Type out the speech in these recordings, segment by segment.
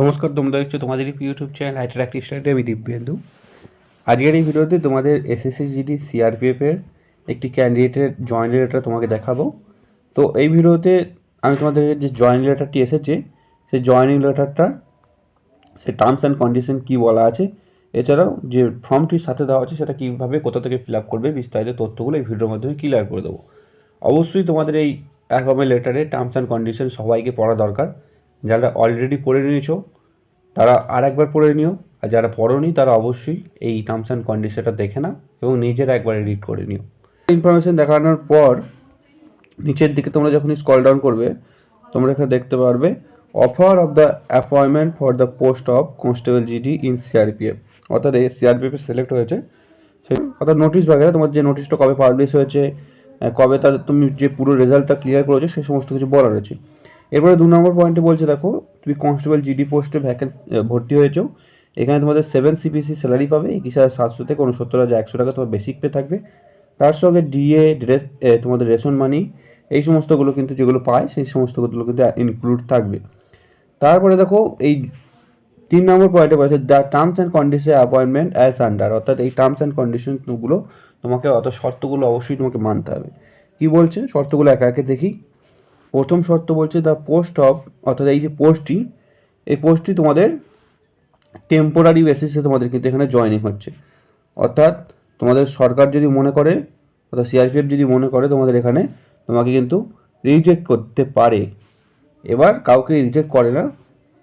নমস্কার, তোমরা দেখছ তোমাদের ইউটিউব চ্যানেল হাইটার অ্যাক্টিভ স্টাডি আমি দিব্যেন্দু আজকের এই ভিডিওতে তোমাদের এসএসসি জিডি সিআরপিএফ এর একটি ক্যান্ডিডেটের জয়েন লেটার তোমাকে দেখাবো। তো এই ভিডিওতে আমি তোমাদের যে জয়েন লেটারটি এসেছে, সেই জয়েনিং লেটারটার সেই টার্মস অ্যান্ড কন্ডিশন কী বলা আছে, এছাড়াও যে ফর্মটির সাথে দেওয়া আছে, সেটা কীভাবে, কোথা থেকে ফিল আপ করবে, বিস্তারিত তথ্যগুলো এই ভিডিওর মাধ্যমে ক্লিয়ার করে দেবো। অবশ্যই তোমাদের এই অ্যাকমের লেটারে টার্মস অ্যান্ড কন্ডিশন সবাইকে পড়া দরকার। যারা অলরেডি পড়ে নিয়েছো তারা আর একবার পড়ে নিও। আর যারা পড়োনি, তারা অবশ্যই এই টার্মস অ্যান্ড কন্ডিশনটা দেখে নাও এবং নিজেরা একবার রিড করে নিও। ইনফরমেশন দেখানোর পর, নিচের দিকে তোমরা যখন স্কল ডাউন করবে, তোমরা এখানে দেখতে পারবে offer of the appointment for the post of constable GD in CRPF অর্থাৎ এই সিআরপিএফে সিলেক্ট হয়েছে। সেই অর্থাৎ নোটিশ বাগেরা তোমার যে নোটিশটা কবে পাবলিশ হয়েছে কবে তার তুমি যে পুরো রেজাল্টটা ক্লিয়ার করেছ সেই সমস্ত কিছু বলা রয়েছে। এরপরে দু নম্বর পয়েন্টে বলছে, দেখো, তুমি কনস্টেবল জিডি পোস্টে ভ্যাকেন্স ভর্তি হয়েছো। এখানে তোমাদের সেভেন সিপিসি স্যালারি পাবে একুশ হাজার সাতশো থেকে উনসত্তর হাজার একশো টাকা তোমার বেসিক পে থাকবে। তার সঙ্গে ডিএ ড্রেস তোমাদের রেশন মানি এই সমস্তগুলো কিন্তু যেগুলো পায়, সেই সমস্তগুলো কিন্তু ইনক্লুড থাকবে। তারপরে দেখো, এই তিন নম্বর পয়েন্টে বলেছে the terms and condition appointment as under অর্থাৎ এই টার্মস অ্যান্ড কন্ডিশনগুলো তোমাকে অত শর্তগুলো অবশ্যই তোমাকে মানতে হবে। কী বলছে? শর্তগুলো একা একে দেখি। প্রথম শর্ত বলছে দ্য পোস্ট অফ অর্থাৎ এই যে পোস্টটি এই পোস্টটি তোমাদের টেম্পোরারি বেসিসে তোমাদের কিন্তু এখানে জয়েনিং হচ্ছে। অর্থাৎ তোমাদের সরকার যদি মনে করে, অর্থাৎ সিআরপিএফ যদি মনে করে, তোমাদের এখানে তোমাকে কিন্তু রিজেক্ট করতে পারে। এবার কাউকে রিজেক্ট করে না,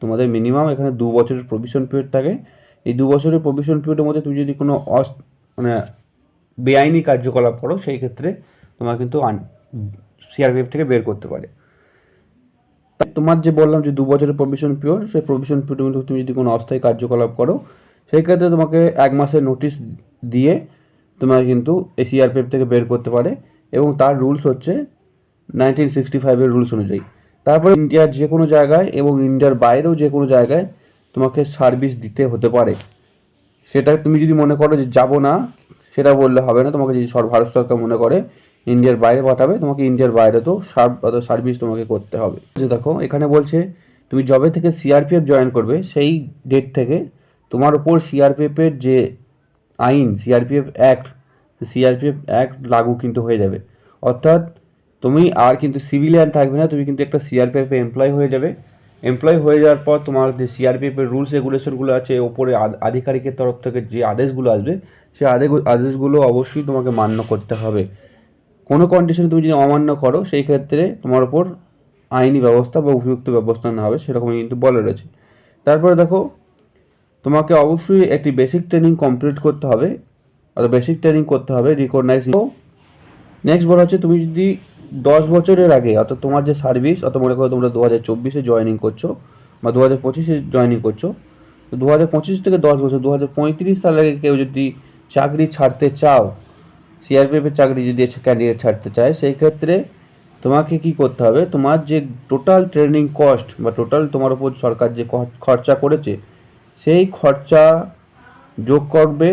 তোমাদের মিনিমাম এখানে দু বছরের প্রভিশন পিরিয়ড থাকে। এই দু বছরের প্রভিশন পিরিয়ডের মধ্যে তুমি যদি কোনো অস মানে বেআইনি কার্যকলাপ করো, সেই ক্ষেত্রে তোমার কিন্তু আন সিআরপিএফ থেকে বের করতে পারে। তোমার যে বললাম যে দু বছরের প্রভিশন পিরিয়ড সেই প্রভিশন পিরিয়ডের মধ্যে তুমি যদি কোনো অস্থায়ী কার্যকলাপ করো, সেই ক্ষেত্রে তোমাকে এক মাসের নোটিশ দিয়ে তোমাকে কিন্তু এই সিআরপিএফ থেকে বের করতে পারে এবং তার রুলস হচ্ছে নাইনটিন সিক্সটি ফাইভের রুলস অনুযায়ী। তারপরে ইন্ডিয়ার যে কোনো জায়গায় এবং ইন্ডিয়ার বাইরেও যে কোনো জায়গায় তোমাকে সার্ভিস দিতে হতে পারে। সেটা তুমি যদি মনে করো যে যাব না, সেটা বললে হবে না, তোমাকে যদি ভারত সরকার মনে করে ইন্ডিয়ার বাইরে পাঠাবে, তোমাকে ইন্ডিয়ার বাইরে তো সার্ভিস তোমাকে করতে হবে। যে দেখো, এখানে বলছে, তুমি জবে থেকে সিআরপিএফ জয়েন করবে, সেই ডেট থেকে তোমার উপর সিআরপিএফের যে আইন সিআরপিএফ অ্যাক্ট সিআরপিএফ অ্যাক্ট লাগু কিন্তু হয়ে যাবে। অর্থাৎ তুমি আর কিন্তু সিভিলিয়ান থাকবে না, তুমি কিন্তু একটা সিআরপিএফ এমপ্লয় হয়ে যাবে। এমপ্লয় হয়ে যাওয়ার পর তোমার যে সিআরপিএফ এর রুলস রেগুলেশনগুলো আছে, ওপরে আধ- আধিকারিকের তরফ থেকে যে আদেশগুলো আসবে সেই আদেশ আদেশগুলো অবশ্যই তোমাকে মান্য করতে হবে। কোনো কন্ডিশনে তুমি যদি অমান্য করো, সেই ক্ষেত্রে তোমার ওপর আইনি ব্যবস্থা বা উপযুক্ত ব্যবস্থা নেওয়া হবে, সেরকমই কিন্তু বলে রয়েছে। তারপরে দেখো, তোমাকে অবশ্যই একটি বেসিক ট্রেনিং কমপ্লিট করতে হবে, অর্থাৎ বেসিক ট্রেনিং করতে হবে রিকগনাইজ নেক্সট বলা হচ্ছে, তুমি যদি দশ বছরের আগে, অর্থাৎ তোমার যে সার্ভিস অত মনে করো তোমরা দু হাজার চব্বিশে জয়েনিং করছ, বা দু হাজার পঁচিশে জয়েনিং করছ, তো দু হাজার পঁচিশ থেকে দশ বছর দু হাজার পঁয়ত্রিশ সাল আগে কেউ যদি চাকরি ছাড়তে চাও সিআরপিএফের চাকরি যদি ক্যান্ডিডেট ছাড়তে চায়, সেই ক্ষেত্রে তোমাকে কি করতে হবে? তোমার যে টোটাল ট্রেনিং কস্ট বা টোটাল তোমার উপর সরকার যে খরচা করেছে, সেই খরচা যোগ করবে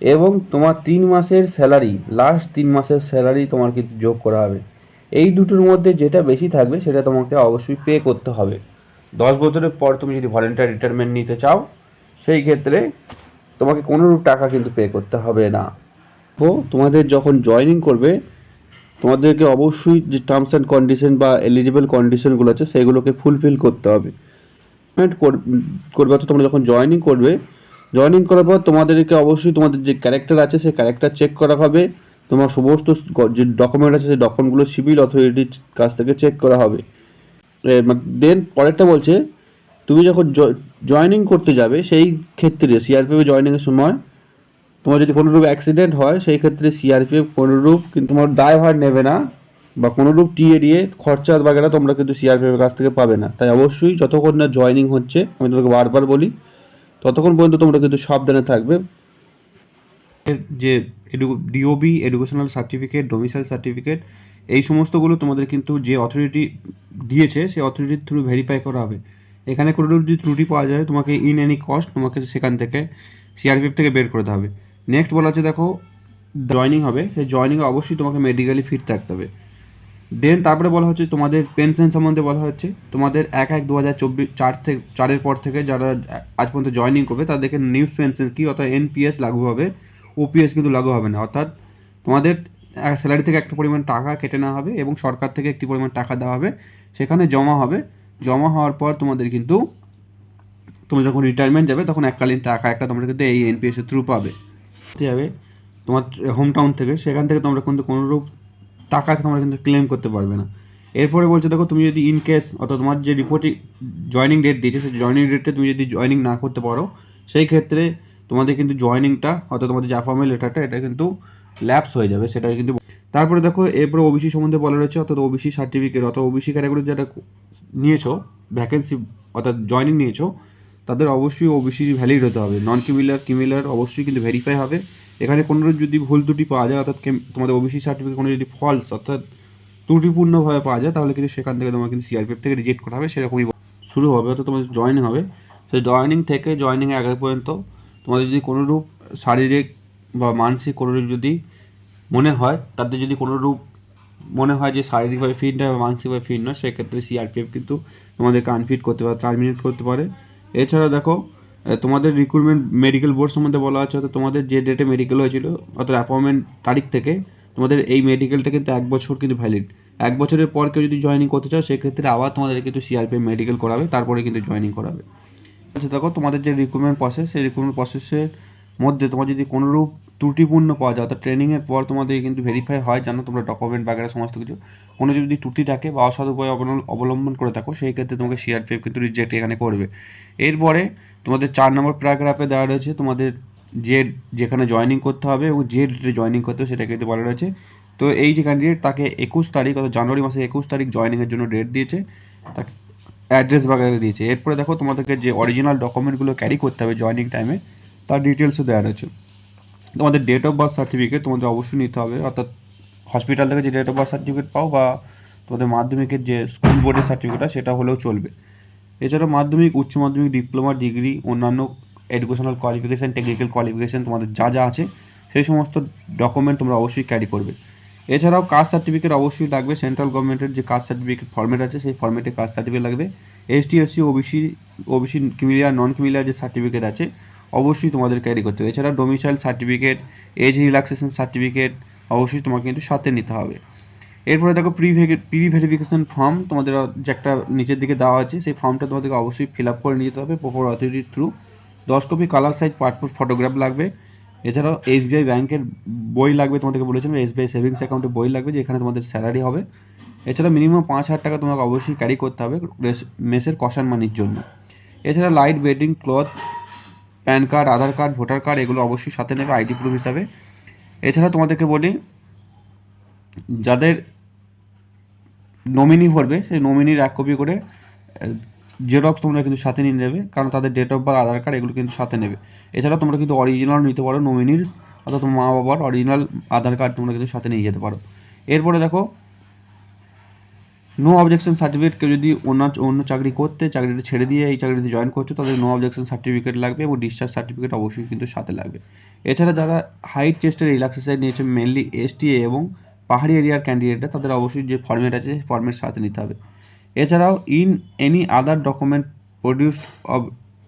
এবং তোমার তিন মাসের স্যালারি লাস্ট তিন মাসের স্যালারি তোমার কিন্তু যোগ করা হবে। এই দুটোর মধ্যে যেটা বেশি থাকবে, সেটা তোমাকে অবশ্যই পে করতে হবে। দশ বছরের পর তুমি যদি ভলেন্টিয়ার রিটায়ারমেন্ট নিতে চাও, সেই ক্ষেত্রে তোমাকে কোনোরূপ টাকা কিন্তু পে করতে হবে না। তোমাদের যখন জয়েনিং করবে, তোমাদেরকে অবশ্যই যে টার্মস অ্যান্ড কন্ডিশন বা এলিজিবল কন্ডিশনগুলো আছে, সেগুলোকে ফুলফিল করতে হবে। করবে অর্থাৎ তোমরা যখন জয়েনিং করবে জয়েনিং করার পর তোমাদেরকে অবশ্যই তোমাদের যে ক্যারেক্টার আছে, সেই ক্যারেক্টার চেক করা হবে। তোমার সমস্ত যে ডকুমেন্ট আছে, সেই ডকুমেন্টগুলো সিভিল অথরিটির কাছ থেকে চেক করা হবে। দেন পরেরটা বলছে, তুমি যখন জয়েনিং করতে যাবে, সেই ক্ষেত্রে সিআরপিএফ জয়েনিংয়ের সময় তোমার যদি কোনোরূপ অ্যাক্সিডেন্ট হয়, সেই ক্ষেত্রে সিআরপিএফ কোনোরূপ কিন্তু তোমার দায়ভার নেবে না বা কোনোরূপ টিএ দিয়ে খরচা বাগেরা তোমরা কিন্তু সিআরপিএফের কাছ থেকে পাবে না। তাই অবশ্যই যতক্ষণ না জয়েনিং হচ্ছে, আমি তোমাকে বারবার বলি, ততক্ষণ পর্যন্ত তোমরা কিন্তু সাবধানে থাকবে। যে DOB educational certificate domicile certificate এই সমস্তগুলো তোমাদের কিন্তু যে অথরিটি দিয়েছে, সেই অথরিটির থ্রু ভেরিফাই করা হবে। এখানে কোনো যদি ত্রুটি পাওয়া যায়, তোমাকে ইন এনি কস্ট তোমাকে সেখান থেকে সিআরপিএফ থেকে বের করতে হবে। নেক্সট বলা হচ্ছে, দেখো জয়নিং হবে। সেই জয়নিংয়ে অবশ্যই তোমাকে মেডিকেলি ফিট থাকতে হবে। দেন তারপরে বলা হচ্ছে, তোমাদের পেনশন সম্বন্ধে বলা হচ্ছে, তোমাদের এক এক দু হাজার চব্বিশ, চার থেকে চারের পর থেকে যারা আজ পর্যন্ত জয়েনিং করবে, তাদেরকে নিউজ পেনশন কি, অর্থাৎ এনপিএস লাগু হবে ওপিএস কিন্তু লাগু হবে না। অর্থাৎ তোমাদের স্যালারি থেকে একটা পরিমাণ টাকা কেটে নেওয়া হবে এবং সরকার থেকে একটি পরিমাণ টাকা দেওয়া হবে, সেখানে জমা হবে। জমা হওয়ার পর তোমাদের কিন্তু, তুমি যখন রিটায়ারমেন্ট যাবে, তখন এককালীন টাকা একটা তোমরা কিন্তু এই এনপিএস এর থ্রু পাবে। যাবে তোমার হোম টাউন থেকে, সেখান থেকে তোমরা কিন্তু কোনোরূপ টাকা তোমরা কিন্তু ক্লেম করতে পারবে না। এরপরে বলছে, দেখো, তুমি যদি ইন কেস অর্থাৎ তোমার যে রিপোর্টিং জয়নিং ডেট দিয়েছে, সেই জয়নিং ডেটে তুমি যদি জয়নিং না করতে পারো, সেই ক্ষেত্রে তোমাদের কিন্তু জয়নিংটা অর্থাৎ তোমাদের যে ফর্মের লেটারটা এটা কিন্তু ল্যাপস হয়ে যাবে, সেটা কিন্তু তারপরে দেখো, এরপরে ওবিসি সম্বন্ধে বলা রয়েছে, অর্থাৎ ওবিসি সার্টিফিকেট অর্থাৎ ওবিসি ক্যাটাগরি যেটা নিয়েছো ভ্যাকেন্সি অর্থাৎ জয়নিং নিয়েছো তাদের অবশ্যই ওবিসি ভ্যালিড হতে হবে। নন কিমিলার কিমিলার অবশ্যই কিন্তু ভেরিফাই হবে। এখানে কোনো যদি ভুল ত্রুটি পাওয়া যায়, অর্থাৎ তোমাদের ওবিসি সার্টিফিকেট কোনো যদি ফলস অর্থাৎ ত্রুটিপূর্ণভাবে পাওয়া যায়, তাহলে কিন্তু সেখান থেকে তোমার কিন্তু সিআরপিএফ থেকে রিজেক্ট করা হবে। সেরকমই শুরু হবে, অর্থাৎ তোমাদের জয়েনিং হবে। সেই জয়েনিং থেকে জয়েনিং আগে পর্যন্ত তোমাদের যদি কোনোরূপ শারীরিক বা মানসিক কোনোরূপ যদি মনে হয় তাদের যদি কোনোরূপ মনে হয় যে শারীরিকভাবে ফিট নয় বা মানসিকভাবে ফিট নয়, সেক্ষেত্রে সিআরপিএফ কিন্তু তোমাদেরকে আনফিট করতে পারে টার্মিনেট করতে পারে। এছাড়া দেখো তোমাদের রিক্রুটমেন্ট মেডিকেল বোর্ড সম্বন্ধে বলা আছে, অর্থাৎ তোমাদের যে ডেটে মেডিকেল হয়েছিল, অর্থাৎ অ্যাপয়েন্টমেন্ট তারিখ থেকে, তোমাদের এই মেডিকেলটা কিন্তু এক বছর কিন্তু ভ্যালিড এক বছরের পর কেউ যদি জয়নিং করতে চাও সেক্ষেত্রে আবার তোমাদের কিন্তু সিআরপিএফ মেডিকেল করাবে, তারপরে কিন্তু জয়েনিং করাবে। আচ্ছা দেখো, তোমাদের যে রিক্রুটমেন্ট প্রসেস সেই রিক্রুটমেন্ট প্রসেসের মধ্যে তোমার যদি কোনোরূপ ত্রুটিপূর্ণ পাওয়া যায়, অর্থাৎ ট্রেনিংয়ের পর তোমাদের কিন্তু ভেরিফাই হয়, জানো তোমরা ডকুমেন্ট বাগেরা সমস্ত কিছু। কোনো যদি ত্রুটি থাকে বা অসৎ উপায় অবলম্বন- করে থাকো, সেই ক্ষেত্রে তোমাকে সিআরপিএফ কিন্তু রিজেক্ট এখানে করবে। এরপরে তোমাদের চার নম্বর প্যারাগ্রাফে দেওয়া রয়েছে তোমাদের যে, যেখানে জয়েনিং করতে হবে এবং যে ডেটে জয়েনিং করতে হবে সেটা কিন্তু বলা রয়েছে। তো এই যে ক্যান্ডিডেট তাকে একুশ তারিখ, অর্থাৎ জানুয়ারি মাসের একুশ তারিখ জয়েনিংয়ের জন্য ডেট দিয়েছে, তাকে অ্যাড্রেস বাগেরা দিয়েছে। এরপরে দেখো তোমাদেরকে যে অরিজিনাল ডকুমেন্টগুলো ক্যারি করতে হবে জয়েনিং টাইমে তার ডিটেলসও দেওয়া রয়েছে। তোমাদের ডেট অফ বার্থ সার্টিফিকেট তোমাদের অবশ্যই নিতে হবে। অর্থাৎ হসপিটাল থেকে যে ডেট অফ বার্থ সার্টিফিকেট পাও বা তোমাদের মাধ্যমিকের যে স্কুল বোর্ডের সার্টিফিকেটটা সেটা হলেও চলবে। এছাড়া মাধ্যমিক, উচ্চ মাধ্যমিক ডিপ্লোমা ডিগ্রি অন্যান্য এডুকেশনাল কোয়ালিফিকেশান টেকনিক্যাল কোয়ালিফিকেশান তোমাদের যা যা আছে, সেই সমস্ত ডকুমেন্ট তোমরা অবশ্যই ক্যারি করবে। এছাড়াও কাস্ট সার্টিফিকেট অবশ্যই লাগবে। সেন্ট্রাল গভর্নমেন্টের যে কাস্ট সার্টিফিকেট ফর্মেট আছে, সেই ফর্মেটে কাস্ট সার্টিফিকেট লাগবে। ST SC OBC OBC creamy layer non creamy layer যে সার্টিফিকেট আছে অবশ্যই তোমাদের ক্যারি করতে হবে। এছাড়া domicile certificate age relaxation certificate অবশ্যই তোমাকে কিন্তু সাথে নিতে হবে। এরপরে দেখো প্রি প্রি ভেরিফিকেশন ফর্ম তোমাদের যে একটা নিচের দিকে দেওয়া আছে, সেই ফর্মটা তোমাদেরকে অবশ্যই ফিল আপ করে নিয়ে যেতে হবে প্রপার অথরিটির থ্রু দশ copy colour size passport photograph লাগবে। এছাড়াও এসবিআই ব্যাংকের বই লাগবে তোমাদেরকে বলেছিলাম এসবিআই সেভিংস অ্যাকাউন্টে বই লাগবে যেখানে তোমাদের স্যালারি হবে। এছাড়া মিনিমাম পাঁচ হাজার টাকা তোমাকে অবশ্যই ক্যারি করতে হবে মেসের কষান মানির জন্য। এছাড়া light bedding cloth pan card, Aadhaar card, voter card এগুলো অবশ্যই সাথে নেবে, আইডি প্রুফ হিসাবে। এছাড়া তোমাদেরকে বলি, যাদের নমিনি ভরবে, সেই নমিনির এক কপি করে জেরক্স তোমরা কিন্তু সাথে নিয়ে নেবে, কারণ তাদের date of birth Aadhaar card এগুলো কিন্তু সাথে নেবে। এছাড়া তোমরা কিন্তু অরিজিনাল নিতে পারো নমিনির অর্থাৎ মা বাবার অরিজিনাল আধার কার্ড তোমরা কিন্তু সাথে নিয়ে যেতে পারো। এরপরে দেখো নো অবজেকশন সার্টিফিকেট কেউ যদি অন্য অন্য চাকরি করতে, চাকরিটা ছেড়ে দিয়ে এই চাকরিতে জয়েন করছ, তাদের নো অবজেকশন সার্টিফিকেট লাগবে এবং ডিসচার্জ সার্টিফিকেট অবশ্যই কিন্তু সাথে লাগবে। এছাড়া যারা হাইট চেস্টের রিল্যাক্সেসাইজ নিয়েছে মেনলি এসটিএ এবং পাহাড়ি এরিয়ার ক্যান্ডিডেটরা তাদের অবশ্যই যে ফর্মেট আছে, সেই ফর্মের সাথে নিতে হবে। এছাড়াও in any other document produced of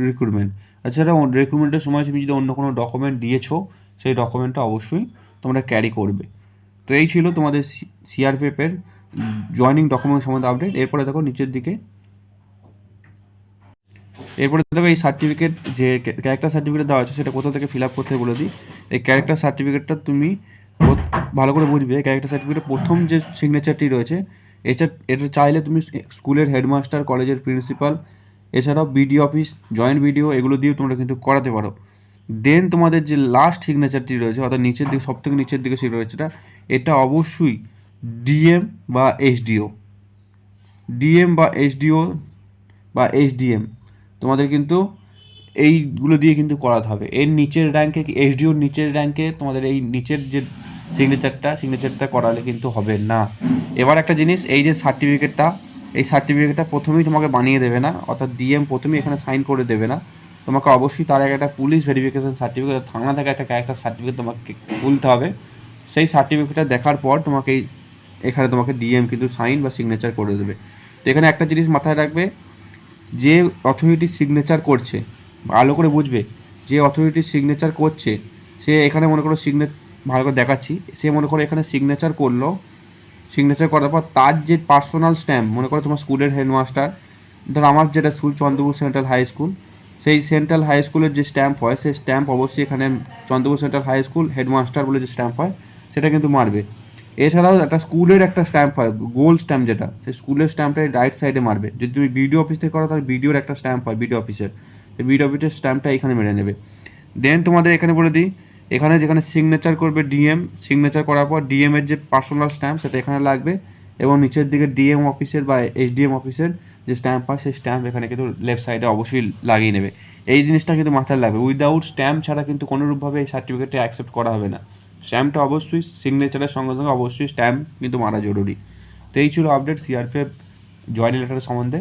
recruitment এছাড়া রিক্রুটমেন্টের সময় তুমি যদি অন্য কোনো ডকুমেন্ট দিয়েছ, সেই ডকুমেন্টটা অবশ্যই তোমরা ক্যারি করবে। তো এই ছিল তোমাদের সিআরপিএফের জয়নিং ডকুমেন্ট সম্বন্ধে আপডেট এরপরে দেখো নিচের দিকে। এরপরে দেখো এই সার্টিফিকেট যে ক্যারেক্টার সার্টিফিকেট দেওয়া আছে, সেটা কোথা থেকে ফিল আপ করতে বলে দিই। এই ক্যারেক্টার সার্টিফিকেটটা তুমি ভালো করে বুঝবে। ক্যারেক্টার সার্টিফিকেটের প্রথম যে সিগনেচারটি রয়েছে, এটা এটা চাইলে তুমি স্কুলের হেডমাস্টার কলেজের প্রিন্সিপাল এছাড়াও বিডি অফিস জয়েন্ট বিডিও এগুলো দিয়েও তোমরা কিন্তু করাতে পারো। দেন তোমাদের যে লাস্ট সিগনেচারটি রয়েছে, অর্থাৎ নিচের দিকে সব থেকে নিচের দিকে সেটা রয়েছে এটা এটা অবশ্যই ডিএম বা এইচডিও ডিএম বা এইচডিও বা এইচডিএম তোমাদের কিন্তু এইগুলো দিয়ে কিন্তু করাতে হবে। এর নিচের র্যাঙ্কে এইচডিওর নিচের র্যাঙ্কে তোমাদের এই নিচের যে সিগনেচারটা সিগনেচারটা করালে কিন্তু হবে না। এবার একটা জিনিস, এই যে সার্টিফিকেটটা এই সার্টিফিকেটটা প্রথমেই তোমাকে বানিয়ে দেবে না, অর্থাৎ ডিএম প্রথমেই এখানে সাইন করে দেবে না। তোমাকে অবশ্যই তার আগে একটা পুলিশ ভেরিফিকেশন সার্টিফিকেট থানা থেকে একটা ক্যারেক্টার সার্টিফিকেট তোমাকে তুলতে হবে। সেই সার্টিফিকেটটা দেখার পর তোমাকে এই এখানে তোমাকে ডিএম কিন্তু সাইন বা সিগনেচার করে দেবে। তো এখানে একটা জিনিস মাথায় রাখবে, যে অথরিটি সিগনেচার করছে, ভালো করে বুঝবে, যে অথরিটি সিগনেচার করছে, সে এখানে মনে করো সিগনে ভালো করে দেখাচ্ছি, সে মনে করো এখানে সিগনেচার করল সিগনেচার করার পর তার যে পার্সোনাল স্ট্যাম্প মনে করো তোমার স্কুলের হেডমাস্টার ধর আমার যেটা school Chandrapur central high school, সেই সেন্ট্রাল হাই স্কুলের যে স্ট্যাম্প হয়, সেই স্ট্যাম্প অবশ্যই এখানে Chandrapur central high school headmaster বলে যে স্ট্যাম্প হয়, সেটা কিন্তু মারবে। এছাড়াও একটা স্কুলের একটা স্ট্যাম্প হয় গোল স্ট্যাম্প যেটা, সেই স্কুলের স্ট্যাম্পটা রাইট সাইডে মারবে। যদি তুমি বিডিও অফিস থেকে করো, তাহলে বিডিওর একটা স্ট্যাম্প হয় বিডিও অফিসের সেই বিডিও অফিসের স্ট্যাম্পটা এখানে মেরে নেবে। দেন তোমাদের এখানে বলে দিই, এখানে যেখানে সিগনেচার করবে ডিএম সিগনেচার করার পর ডিএম এর যে পার্সোনাল স্ট্যাম্প সেটা এখানে লাগবে। এবং নিচের দিকে ডিএম অফিসের বা এইচডিএম অফিসের যে স্ট্যাম্প হয়, সেই স্ট্যাম্প এখানে কিন্তু লেফট সাইডে অবশ্যই লাগিয়ে নেবে। এই জিনিসটা কিন্তু মাথায় লাগবে। উইদাউট স্ট্যাম্প ছাড়া কিন্তু কোনোরূপভাবে এই সার্টিফিকেটটা অ্যাকসেপ্ট করা হবে না। স্ট্যাম্পটা অবশ্যই সিগনেচারের সঙ্গে সঙ্গে অবশ্যই স্ট্যাম্প কিন্তু মারা জরুরি। তো এই ছিল আপডেট সিআরপিএফ জয়েন্ট লেটারের সম্বন্ধে।